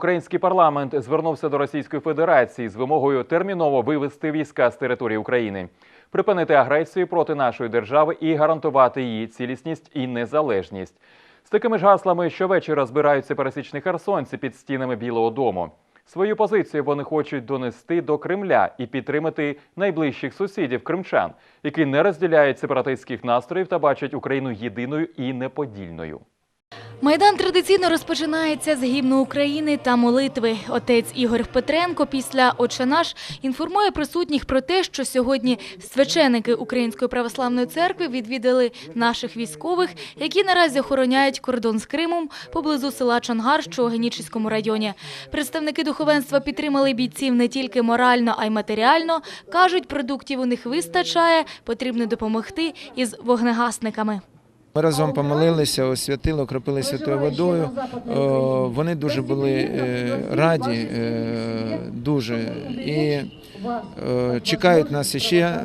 український парламент звернувся до Російської Федерації з вимогою терміново вивести війська з території України, припинити агресію проти нашої держави і гарантувати її цілісність і незалежність. З такими ж гаслами щовечора збираються пересічні херсонці під стінами Білого Дому. Свою позицію вони хочуть донести до Кремля і підтримати найближчих сусідів кримчан, які не розділяють сепаратистських настроїв та бачать Україну єдиною і неподільною. Майдан традиційно розпочинається з гімну України та молитви. Отець Ігор Петренко після «Отче наш» інформує присутніх про те, що сьогодні священики Української православної церкви відвідали наших військових, які наразі охороняють кордон з Кримом поблизу села Чонгар, що у Генічеському районі. Представники духовенства підтримали бійців не тільки морально, а й матеріально. Кажуть, продуктів у них вистачає, потрібно допомогти із вогнегасниками. Ми разом помолилися, освятили, окропили святою водою. Вони дуже були е, раді, е, дуже і е, чекають нас іще.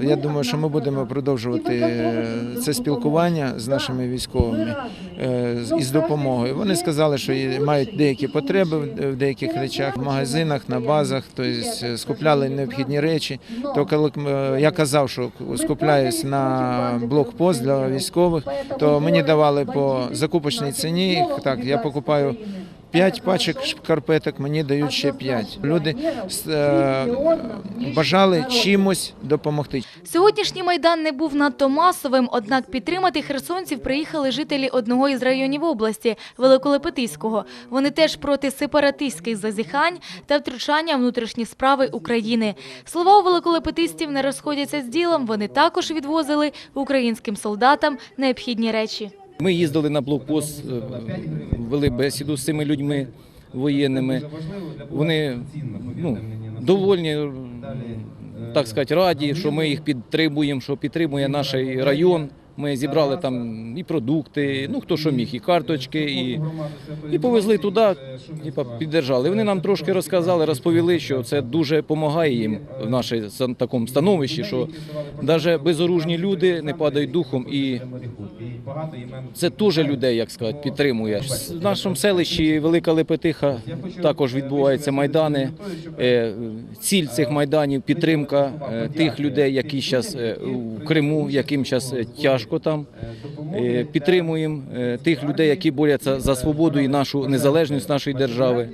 Я думаю, що ми будемо продовжувати е, це спілкування з нашими військовими е, із допомогою. Вони сказали, що мають деякі потреби в- деяких речах, в магазинах, на базах, тобто скупляли необхідні речі. То коли я казав, що скупляюсь на блокпост для військових, то мені давали по закупочній ціні. Так, я покупаю. П'ять пачок шкарпеток мені дають ще п'ять. Люди е, бажали чимось допомогти. Сьогоднішній майдан не був надто масовим, однак підтримати херсонців приїхали жителі одного із районів області Великолепетиського. Вони теж проти сепаратистських зазіхань та втручання внутрішні справи України. Слова у великолепетистів не розходяться з ділом. Вони також відвозили українським солдатам необхідні речі. Ми їздили на блокпост, е, вели бесіду з цими людьми воєнними. Вони ну, довольні, так сказати, раді, що ми їх підтримуємо, що підтримує наш район. Ми зібрали там і продукти, ну хто що міг, і карточки, і, і повезли туди, типа, піддержали. Вони нам трошки розказали, розповіли, що це дуже допомагає їм в нашому такому становищі, що навіть безоружні люди не падають духом і це теж людей, як сказати, підтримує. В нашому селищі Велика Лепетиха також відбуваються майдани. Е, Ціль цих майданів підтримка е, тих людей, які зараз у Криму, яким зараз тяжко там. Е, Підтримуємо е, тих людей, які борються за свободу і нашу незалежність нашої держави.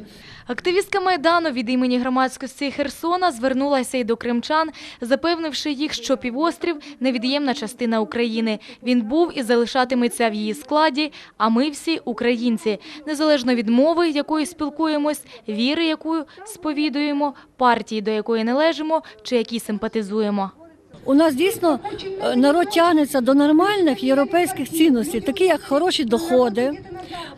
Активістка Майдану від імені громадськості Херсона звернулася і до кримчан, запевнивши їх, що півострів – невід'ємна частина України. Він був і залишатиметься в її складі, а ми всі – українці. Незалежно від мови, якою спілкуємось, віри, якою сповідуємо, партії, до якої належимо чи якій симпатизуємо. У нас дійсно е, народ тягнеться до нормальних європейських цінностей, такі як хороші доходи,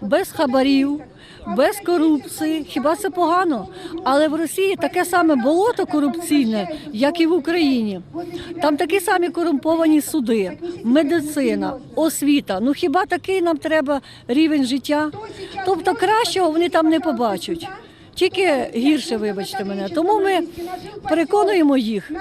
без хабарів, без корупції. Хіба це погано? Але в Росії таке саме болото корупційне, як і в Україні. Там такі самі корумповані суди, медицина, освіта. Ну хіба такий нам треба рівень життя? Тобто кращого вони там не побачать. Тільки гірше, вибачте мене. Тому ми переконуємо їх,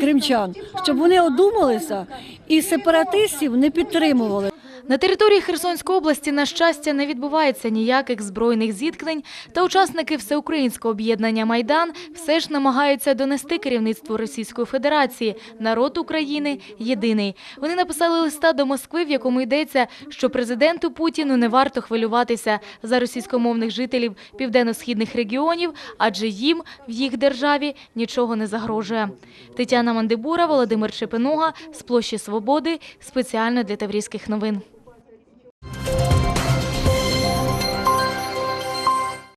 кримчан, щоб вони одумалися і сепаратистів не підтримували. На території Херсонської області, на щастя, не відбувається ніяких збройних зіткнень, та учасники всеукраїнського об'єднання «Майдан» все ж намагаються донести керівництву Російської Федерації. Народ України єдиний. Вони написали листа до Москви, в якому йдеться, що президенту Путіну не варто хвилюватися за російськомовних жителів південно-східних регіонів, адже їм в їх державі нічого не загрожує. Тетяна Мандибура, Володимир Чепинога з площі Свободи спеціально для Таврійських новин.